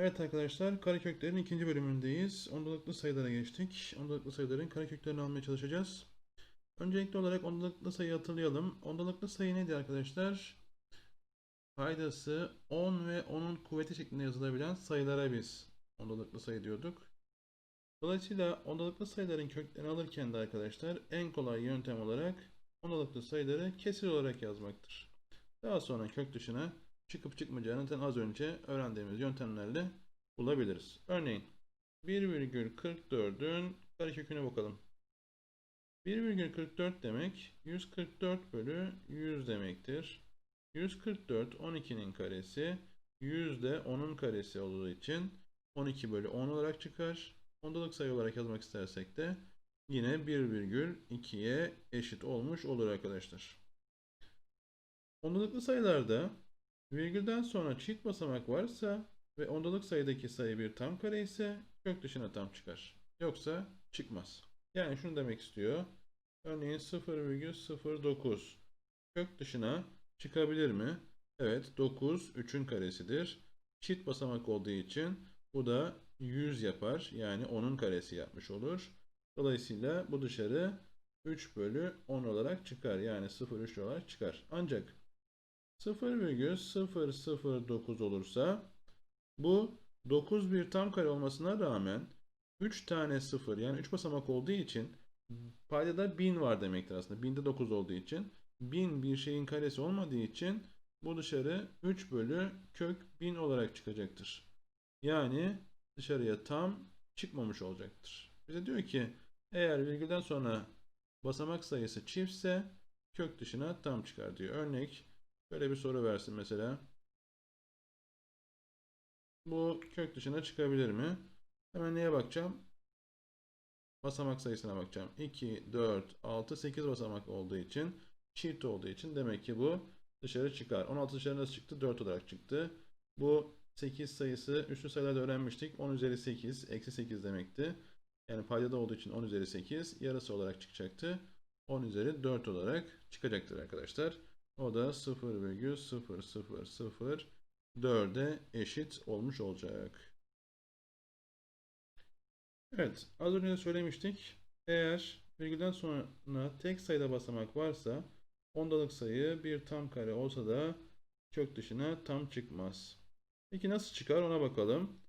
Evet arkadaşlar kareköklerin ikinci bölümündeyiz. Ondalıklı sayılara geçtik. Ondalıklı sayıların kareköklerini almaya çalışacağız. Öncelikli olarak ondalıklı sayıyı hatırlayalım. Ondalıklı sayı neydi arkadaşlar? Paydası 10 ve 10'un kuvveti şeklinde yazılabilen sayılara biz ondalıklı sayı diyorduk. Dolayısıyla ondalıklı sayıların köklerini alırken de arkadaşlar en kolay yöntem olarak ondalıklı sayıları kesir olarak yazmaktır. Daha sonra kök dışına çıkıp çıkmayacağını az önce öğrendiğimiz yöntemlerle bulabiliriz. Örneğin 1,44'ün kareköküne bakalım. 1,44 demek 144 bölü 100 demektir. 144 12'nin karesi 100 de 10'un karesi olduğu için 12 bölü 10 olarak çıkar. Ondalık sayı olarak yazmak istersek de yine 1,2'ye eşit olmuş olur arkadaşlar. Ondalıklı sayılarda virgülden sonra çift basamak varsa ve ondalık sayıdaki sayı bir tam kare ise kök dışına tam çıkar. Yoksa çıkmaz. Yani şunu demek istiyor. Örneğin 0,09 kök dışına çıkabilir mi? Evet 9 3'ün karesidir. Çift basamak olduğu için bu da 100 yapar. Yani 10'un karesi yapmış olur. Dolayısıyla bu dışarı 3 bölü 10 olarak çıkar. Yani 0,3 olarak çıkar. Ancak 0,009 olursa bu 9 bir tam kare olmasına rağmen 3 tane 0 yani 3 basamak olduğu için paydada 1000 var demektir aslında. 1000'de 9 olduğu için 1000 bir şeyin karesi olmadığı için bu dışarı 3 bölü kök 1000 olarak çıkacaktır. Yani dışarıya tam çıkmamış olacaktır. Bize diyor ki eğer virgülden sonra basamak sayısı çiftse kök dışına tam çıkar diyor. Örnek Böyle bir soru versin mesela. Bu kök dışına çıkabilir mi? Hemen neye bakacağım? Basamak sayısına bakacağım. 2, 4, 6, 8 basamak olduğu için çift olduğu için demek ki bu dışarı çıkar. 16 dışarı nasıl çıktı? 4 olarak çıktı. Bu 8 sayısı üstü sayılarda öğrenmiştik. 10 üzeri 8, eksi 8 demekti. Yani paydada olduğu için 10 üzeri 8 yarısı olarak çıkacaktı. 10 üzeri 4 olarak çıkacaktır arkadaşlar. O da 0,0004'e eşit olmuş olacak. Evet, az önce söylemiştik. Eğer virgülden sonra tek sayıda basamak varsa ondalık sayı bir tam kare olsa da kök dışına tam çıkmaz. Peki nasıl çıkar ona bakalım.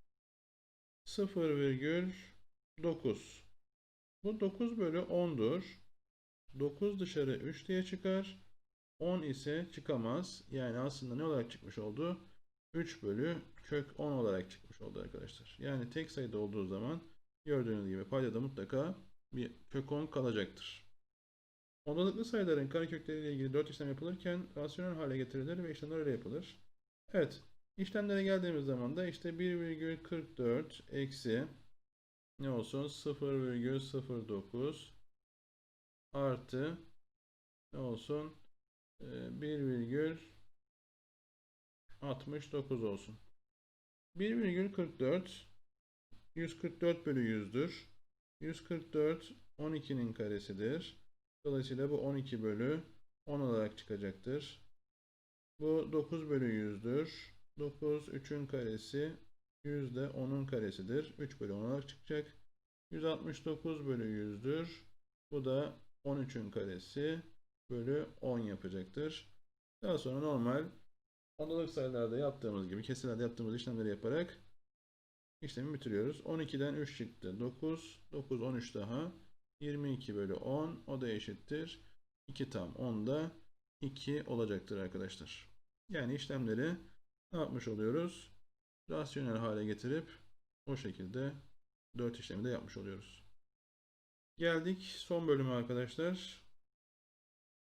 0,9 Bu 9 bölü 10'dur. 9 dışarı 3 diye çıkar. 10 ise çıkamaz. Yani aslında ne olarak çıkmış oldu? 3 bölü kök 10 olarak çıkmış oldu arkadaşlar. Yani tek sayıda olduğu zaman gördüğünüz gibi paydada mutlaka bir kök 10 kalacaktır. Ondalıklı sayıların karekökleriyle ilgili 4 işlem yapılırken rasyonel hale getirilir ve işlemler öyle yapılır. Evet. işlemlere geldiğimiz zaman da işte 1,44 eksi ne olsun 0,09 artı ne olsun 1,69 olsun. 1,44 144 bölü 100'dür. 144 12'nin karesidir. Dolayısıyla bu 12 bölü 10 olarak çıkacaktır. Bu 9 bölü 100'dür. 9 3'ün karesi 100 de 10'un karesidir. 3 bölü 10 olarak çıkacak. 169 bölü 100'dür. Bu da 13'ün karesi bölü 10 yapacaktır. Daha sonra normal ondalık sayılarda yaptığımız gibi kesirlerde yaptığımız işlemleri yaparak işlemi bitiriyoruz. 12'den 3 çıktı. 9. 9 13 daha. 22 bölü 10. O da eşittir. 2 tam 10 da 2 olacaktır arkadaşlar. Yani işlemleri ne yapmış oluyoruz? Rasyonel hale getirip o şekilde 4 işlemi de yapmış oluyoruz. Geldik son bölüme arkadaşlar.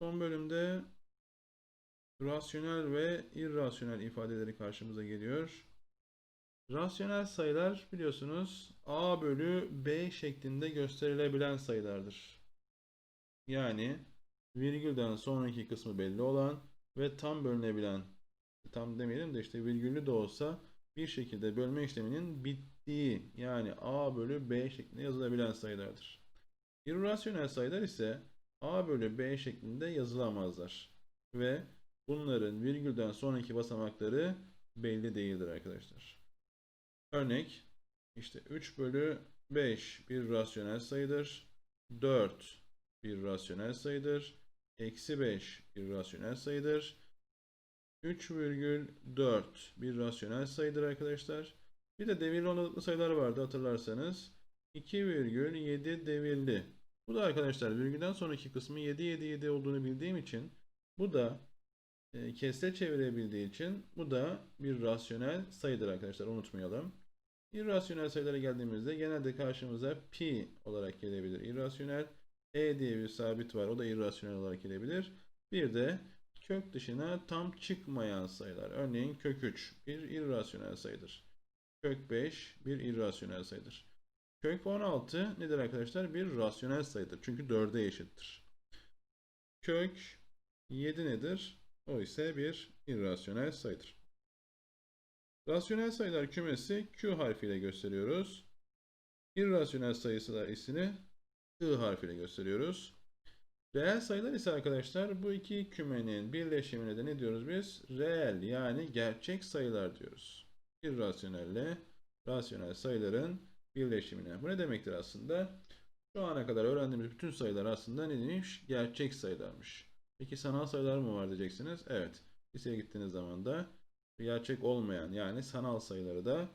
Son bölümde rasyonel ve irrasyonel ifadeleri karşımıza geliyor. Rasyonel sayılar biliyorsunuz a bölü b şeklinde gösterilebilen sayılardır. Yani virgülden sonraki kısmı belli olan ve tam bölünebilen tam demeyelim de işte virgüllü de olsa bir şekilde bölme işleminin bittiği yani a bölü b şeklinde yazılabilen sayılardır. İrrasyonel sayılar ise a bölü b şeklinde yazılamazlar. Ve bunların virgülden sonraki basamakları belli değildir arkadaşlar. Örnek işte 3 bölü 5 bir rasyonel sayıdır. 4 bir rasyonel sayıdır. Eksi 5 bir rasyonel sayıdır. 3,4 bir rasyonel sayıdır arkadaşlar. Bir de devirli onalıklı sayılar vardı hatırlarsanız. 2,7 devirli. Bu da arkadaşlar virgülden sonraki kısmı 7 7 7 olduğunu bildiğim için bu da e, kesre çevirebildiği için bu da bir rasyonel sayıdır arkadaşlar unutmayalım. İrrasyonel sayılara geldiğimizde genelde karşımıza pi olarak gelebilir. İrrasyonel e diye bir sabit var. O da irrasyonel olarak gelebilir. Bir de kök dışına tam çıkmayan sayılar. Örneğin kök 3 bir irrasyonel sayıdır. Kök 5 bir irrasyonel sayıdır. Kök 16 nedir arkadaşlar? Bir rasyonel sayıdır. Çünkü 4'e eşittir. Kök 7 nedir? O ise bir irrasyonel sayıdır. Rasyonel sayılar kümesi Q harfiyle gösteriyoruz. İrrasyonel sayılar isini I harfiyle gösteriyoruz. Reel sayılar ise arkadaşlar bu iki kümenin birleşimine de ne diyoruz biz? Reel yani gerçek sayılar diyoruz. İrrasyonelle rasyonel sayıların birleşimine. Bu ne demektir aslında? Şu ana kadar öğrendiğimiz bütün sayılar aslında ne demiş? Gerçek sayılarmış. Peki sanal sayılar mı var diyeceksiniz? Evet. Liseye gittiğiniz zaman da gerçek olmayan yani sanal sayıları da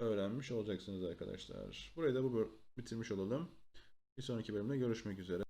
öğrenmiş olacaksınız arkadaşlar. Burayı da bu bitirmiş olalım. Bir sonraki bölümde görüşmek üzere.